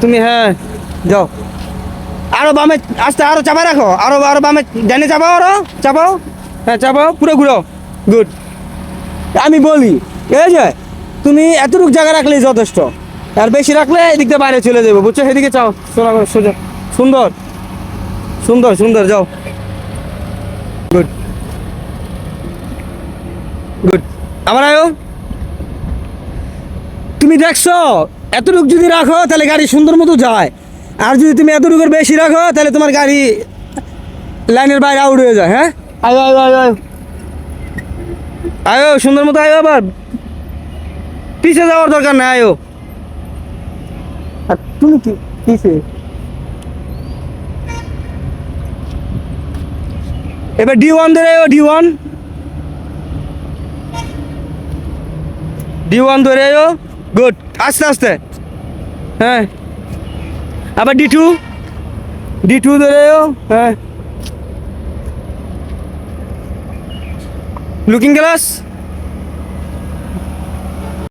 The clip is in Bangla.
তুমি হ্যাঁ যাও। আরও বামে, আস্তে, আরও চাপা রাখো। আরও আরও বামে, ডানে চাপাও, আরও চাপাও। হ্যাঁ চাপাও, পুরো ঘুরো। গুড আমি বলি, এই যে, তুমি এতটুকু জায়গা রাখলেই যথেষ্ট। আর বেশি রাখলে এদিক দিয়ে বাইরে চলে যাব, বুঝছ? সেদিকে চাও করে সোজা। সুন্দর। সুন্দর সুন্দর, যাও। গুড গুড আবার আয়ো। তুমি দেখছ? এতটুকু যদি রাখো তাহলে গাড়ি সুন্দর মতো যায়। আর যদি তুমি এতটুকুর বেশি রাখো তাহলে তোমার গাড়ি লাইনের বাইরে আউট হয়ে যায় হ্যাঁ? আয়ো আয়ো আয়ো আয়ো। আয়ো সুন্দর মতো আয়ো আবার। পিছে যাওয়ার দরকার নাই আয়ো। আর তুমি কি পিছে? এবার ডি ওয়ান ধরে আয়ো ডি ওয়ান ডি ওয়ান ধরে আয়ো। গুড আস্তে আস্তে। হ্যাঁ। আবার ডি টু ডি টু ধরে হ্যাঁ। Looking glass